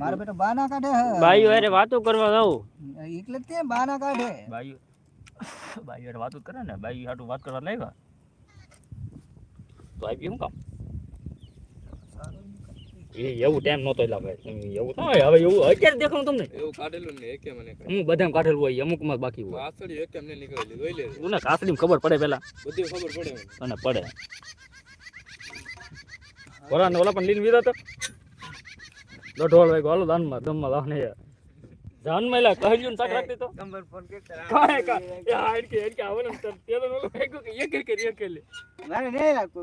મારો બેટો બાના કાઢે હે. બાઈઓ અરે વાતો કરવા જાઉં. એટલે જ તે બાના કાઢે. બાઈ બાઈ અરે વાતો કરે ને. બાઈ હાટુ વાત કરવા લાવ્યા તો આવી શું કામ. એ એવું ટાઈમ નહોતો એટલે ભાઈ. એવું હોય હવે એવું અત્યારે દેખાણું તમને. એવું કાઢેલું ને એકે મને હું બધામ કાઢેલું હોય અમુકમાં બાકી હોય. પાછળ એકે મને નીકળેલી જોઈ લે હું ને કાસડીમાં ખબર પડે પેલા. બધી ખબર પડે અને પડે. ઓલા ને ઓલા પણ લીન વીરા તો દોઢોળ વાગ્યો હાલો દાનમાં દમમાં દાને જાનમાં એલા કહ્યું ને શાક રાખતી તો કાંઈ કાંઈ. એ હાડ કે હેડ કે આવે ને તો તે તો ઓલો ફેંક્યો કે એક એક કરી એક કરી મારે નહીં લાગતો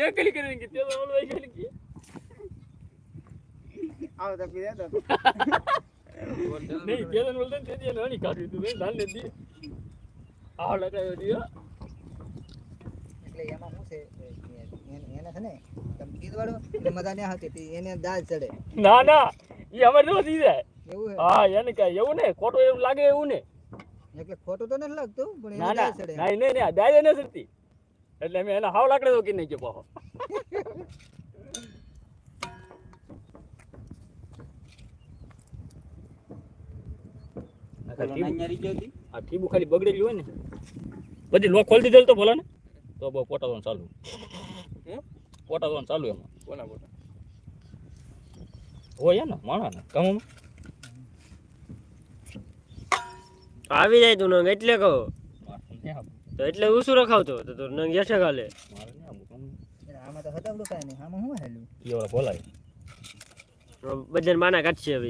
એક કરી કરીને કે તે તો ઓલો એક કરી કે આવો તો પીધે તો નહીં તે તો ઓલો તે દી એને હણી કાઢ્યું તું દાન ને દી આ લગાવ્યો દી હો. એટલે એમાં શું છે એને એને છે ને તમે કીધું વાળો એટલે મજા નહીં હતી એને દાળ ચડે. ના ના એ અમારે નો દી જાય. એવું હા એને કાંઈ એવું ને ખોટું એવું લાગે એવું ને એટલે ખોટું તો નથી લાગતું પણ એને ના ચડે. ના નહીં ના દાય એને ચડતી. એટલે મેં એના હાવ લાકડે તો કે નહીં પાછો. આ ટીબુ ખાલી બગડેલી હોય ને. બધી લોક ખોલી દીધેલ તો ભલે ને. તો બહુ પોટા દોન ચાલુ. હમ? પોટા દોન ચાલુ એમાં. કોના પોટા હોય ને માણા ને કામમાં આવી જાય તું નંગ એટલે કહો. તો એટલે હું શું રખાવતો તો તો નંગ. કામ. એટલે આમાં તો હટાવડું કાંઈ નહીં. આમાં શું હેલું ઓલા બોલાય. બધાને માના કાઢશે હવે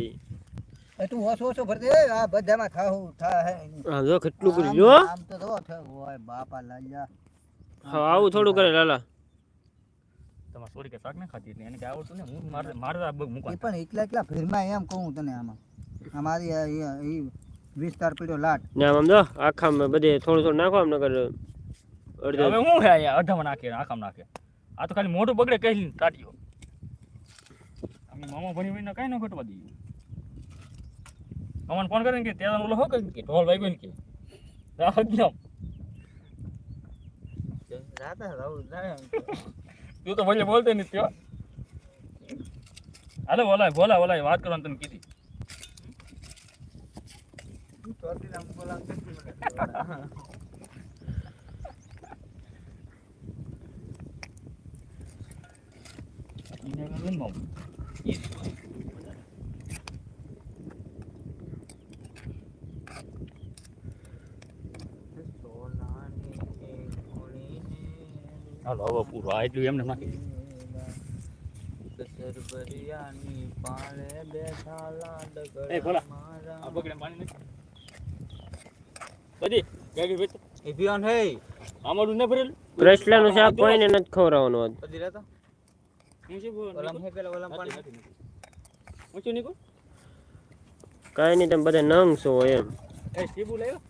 એ તું ઓછો ઓછો ભરતે આ બધામાં થાહું થા હે. નહીં. જો કેટલું કર્યું આમ- જો આમ તો જો થે ઓય બાપા લાલ્યા. હા આવું થોડું કરે લાલા તમારે સોરી કે શાક ના ખાતી એટલે એને કઈ આવડતું ને હું મારે મારે આ બગ એ મૂકવા પણ એકલા એકલા ફેરમાં એમ કહું તને આમાં આ મારી આ એ- એ વિસ્તાર પીડ્યો લાટ ને આમ આમ જો આખામાં બધે થોડું થોડું નાખો આમ નકર અડધો હવે હું હે અહીંયા અઢામાં નાખે આખામાં નાખે આ તો ખાલી મોઢું બગડે કહી કાઢ્યો અમે મામા ભણી ભણીને કાંઈ ન ઘટવા દઈએ મામાને ફોન કરીને કે ત્યાં ઓલો હો કે કે ઢોલ વાગ્યો ને કે રાહગ્યમ તું. તો ભલે બોલતો નહીં ત્યો હાલે બોલાય બોલાય બોલાય વાત કરવાની તને કીધી. ઈને હાલો હવે પૂરો આ એટલું એમને નાખી દે. એ ભોલા આ બગડે પાણી નાખ. બધી ગાડી વેચ એ પીવાન હે આમાડું ન ભરેલું રસલાનું શાક કોઈને નથી ખવડાવવાનું આજ બધી રહેતા હું શું બોલું? ઓલામ હે પેલા ઓલામ નથી, પાણી નથી, નથી. હું શું નીકળું? કાંઈ નહીં તમે બધા નંગ છો એમ એ સીબુ લાવ્યો?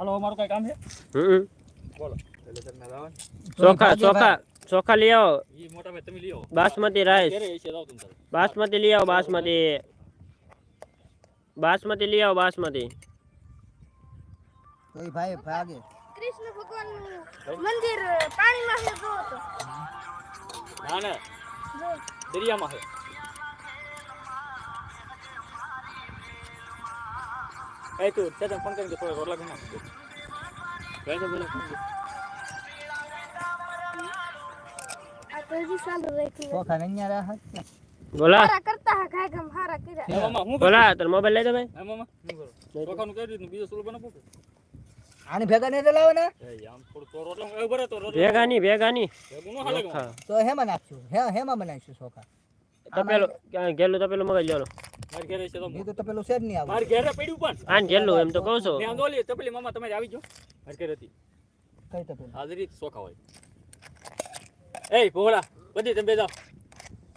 હાલો અમારું કઈ કામ છે હમ બોલો પેલે તમને લાવન ચોખા ચોખા ચોખા લઈ આવો ઈ મોટા ભાઈ તમે લઈ આવો બાસમતી રાઈસ ઘરે હશે જાઓ તમે તારે. બાસમતી લઈ આવો બાસમતી બાસમતી લઈ આવો બાસમતી તો એ ભાઈ ભાગે કૃષ્ણ ભગવાનનું મંદિર પાણીમાં છે જો તો ના ના જો દરિયામાં છે એ તું ચેતન ફોન કરીને થોડો રોટલા કરી નાખ. કઈ તો બોલે ફોન કર. આ તો હજી ચાલુ રાખ્યું ચોખા ને અહીંયા રાહત છે. બોલા હારા કરતા હા કાંઈ કામ હારા કર્યા હે મામા હું બોલા તાર મોબાઈલ લઈ દો ભાઈ હે મામા ચોખાનું કઈ રીતનું બીજો સુલો બનાવો કે? આની ભેગા નહીં ચલાવો ને એ આમ થોડું તો રોટલા એ ભરે તો રોટલા ભેગા નહીં ભેગા નહીં ભેગું ન હાલે કે ચોખા તો હેમાં નાખશું હે હેમાં બનાવીશું ચોખા તપેલો ગેલું તપેલું મગાઈ લ્યો મારી ઘરે છે તો બીજું તો પેલું છે જ નહીં આવું. મારી ઘરે પડ્યું પણ. આને ગેલું એમ તો કહું છું. ત્યાં દોલી તપેલી મામા તમે આવી જાઓ. મારી ઘરે હતી કઈ તો હાજરી ચોખા હોય. એ ભોળા બધી તમે જાઓ.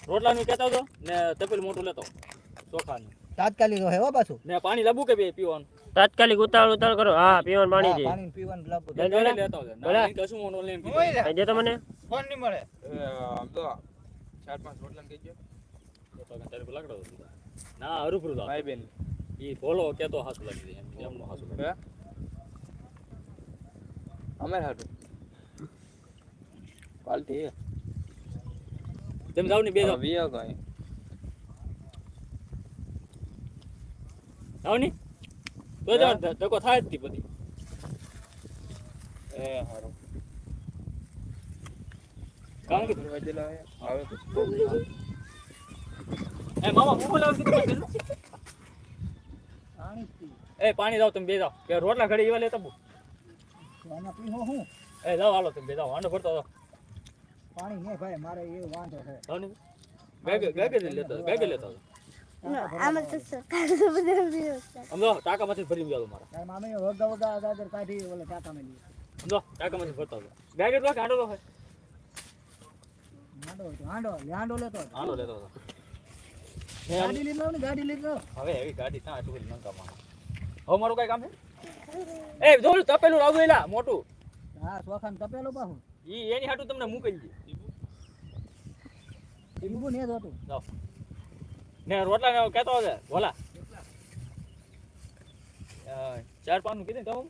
રોટલાનું કહેતા હતો ને તપેલું મોટું લેતો. ચોખાનું તાત્કાલિક હે હો પાછું. ને પાણી લાબુ કે બે પીવાનું? તાત્કાલિક ઉતાવળ ઉતાવળ કરો. હા પીવાનું પાણી દે પાણી પીવાનું? લેતા કશું મોનો લઈને દે તો મને. ફોન નહીં મળે. આમ તો ચાર પાંચ રોટલા કહી ગયો તો તો તારે પેલા લાકડો હતો. ના હરુભરું લાવ. ભાઈ બેન ઈ ભોળો કહેતો હાસુ લાગી જાય એમ એમનો હાસુ લાગે. હે અમે હાટું પાલટી તેમ જાવ ને બે જાવ વિયો કઈ જાવ ને તો જાવ ધક્કો થાય જ તી બધી એ હારું કામ કે વધેલા આવે પછી એ મામા હું બોલાવું છું પાણી પી એ પાણી જાવ તમે બે જાવ કે રોટલા ઘડી એવા લેતા બુ એ જાવ હાલો તમે બે જાવ વાંડો ભરતો જાવ પાણી નહીં ભાઈ મારે એ વાંધો છે. બેગે બેગે લેતો બેગે લેતા જાવ. તો સરકાર તો બધા વિરોધ કરે. સમજો ભરી ગયા મારા. તારી મામી વગા વગા દાદર કાઢી ઓલે ટાટા માં સમજો ટાંકામાંથી ભરતા જાવ બેગે તો હાંડો હોય. હાંડો હાંડો હાંડો લેતો હતો. હાંડો લેતો હતો ને ગાડી લીધો ને ગાડી લીધો. હવે એવી ગાડી ત્યાં આટલું બધું નંકા માણસ હવે મારું કઈ કામ છે? એ જોડું તપેલું લાવજો એલા મોટું. હા સોખાન તપેલો પાછું. ઈ એની હાટું તમને મૂકી દે ઈબુ ને જ હતું. જાઓ ને રોટલા ને કહેતો હશે ભોલા. ચાર ચારનું કીધું ને તમે?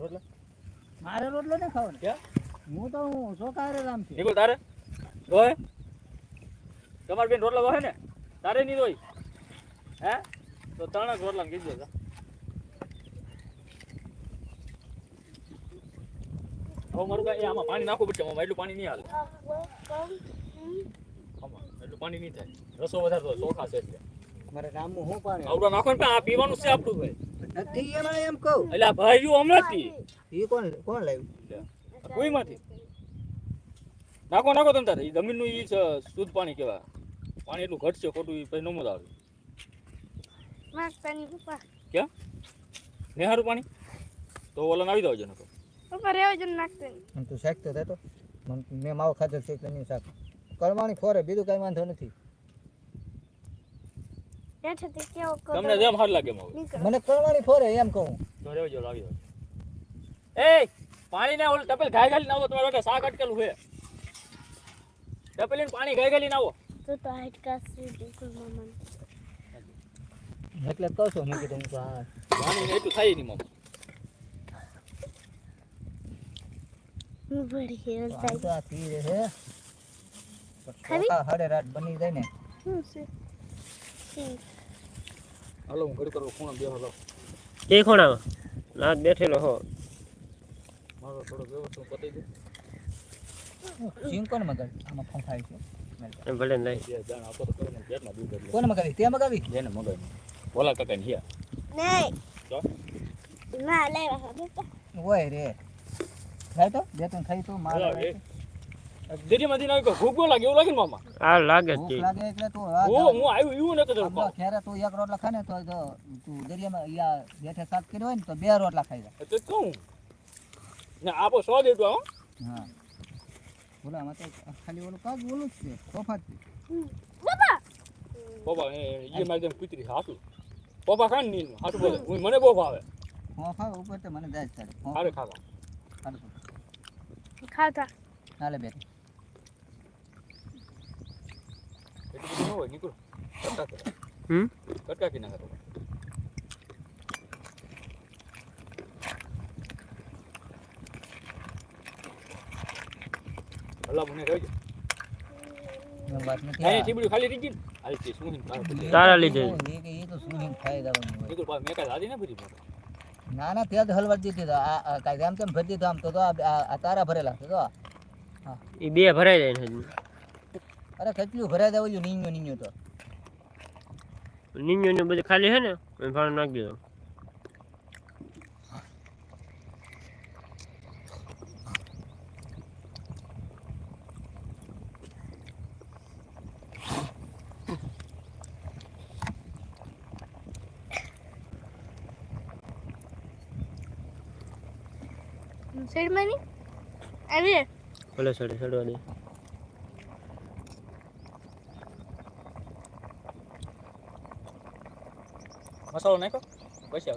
રોટલા. મારે રોટલો ને ખાવો ને હું તો હું સોખા હારે રામ છું. નીકળ તારે? રોય તમારી બેન રોટલા ગોહે ને? તારે નહીં હોય હે? તો ત્રણ જ રોટલા કીધું હતા. હવે મારું કાંઈ આમાં પાણી નાખવું પડશે આમાં એટલું પાણી નહીં હાલે. આમાં એટલું પાણી નહીં થાય. રસો વધારે તો ચોખા છે એટલે મારે રામનું હું પાણી આવડો નાખો ને આ પીવાનું છે આપણું ભાઈ. નથી એમાં એમ કહું. એટલે ભાઈ રહ્યું હમણાં એ કોણ કોણ લાવ્યું? કોઈ માંથી નાખો નાખો તમે તારે. જમીન જમીનનું એ શુદ્ધ પાણી કહેવાય. પાણી એટલું ઘટશે ખોટું ઈ પછી નમો જ આવે માગતા ની પપ્પા ક્યાં નેહારું પાણી તો ઓલા આવી દો નકો પપ્પા રેવા જો નાખતા નહીં આમ તું શાક તો દેતો મન મેં માવો ખાધો છે એટલે નહીં શાક કરવાની ફોરે બીજું કઈ વાંધો નથી હેઠેથી કેવો કરો તમને જેમ હાર લાગે એમ હવે નીકળો મને કરવાની ફોરે એમ કહું તો રહેવા જો લાવી દો એ પાણી ને ઓલું ટપેલ ગાય ગાલી નાવો તમારા માટે શાક અટકેલું છે ટપેલીને પાણી ગાય ગાલી નાવો તો તો હાઈટ કાસરી બિલકુલ મમન એટલે કહું છું મેં કીધું હું તો હા પાણી એટલું થાય નહીં મામા હું બડી હેલ આમ થાય તો આ પી રહે છે ખાવી? ચોખા હાડે રાત બની જાય ને શું છે સી હાલો હું ઘડી કરું ખૂણો બેહો લો કે ખૂણામાં નાથ બેઠેલો હો મારો થોડો વ્યવસ્થિત પતાઈ દે સિંગ કોને મગાવી આમાં ફંફાય છે એ ભલે લઈ કોને મગાવી? તે મગાવી? જેને મગાવી. બોલા કાકા ને હિયા નહીં હા હોય રે. ખાય તો બે ત્રણ ખાઈ તો મારે બોલા, એ દરિયામાંથી ના આવ્યો ભૂખ લાગે એવું લાગે ને મામા? આ લાગે જ ભૂખ છે. લાગે એટલે તો આ હું હું આવ્યું એવું નતો તો ખેરે તું એક રોટલા ખાને તો જો તું દરિયામાં અહીંયા બેઠે શાક કર્યો હોય ને તો બે રોટલા ખાઈ જાય તો કહું. ને આપો સો દેતો હો. આમાં તો ખાલી ઓલું કાગ ઓલું જ છે તોફાત પપ્પા બાબા એ મારી જેમ કૂતરી હાટું. બાબા ખાનની હાટું બોલે મને બહુ ભાવે. ફોફા ઉપર તો મને જાય તારે. હારે ખાવા. ખાતા. ચાલે બેઠ એટલું બધું ન હોય નીકળો. કટકા હમ? કટકા કી તો અલ્લાહ મને રહેજો એમ વાત નથી અહીં આ. ટીબડી ખાલી રહી ગઈ ને હાલ તે શું હિન પાર કરી તારા લીધે એ તો- એ એ તો શું હિંગ ખાઈ જવાનું હોય નીકળ પાર મેં ના ના. ના તે જ હલવા દીધી આ કાંઈ આમ તેમ ભરી દીધો આમ તો તો આ- તારા ભરેલા છે તો એ બે ભરાઈ જાય અરે કેટલું ભરાઈ જાય ઓલું નીંગો નીંગો તો. નીંજો ને બધું ખાલી છે ને ભાડું નાખી દીધો. સાઈડમાં ની અરે ભલે સડે સડવા દે મસાલો નાખો પછી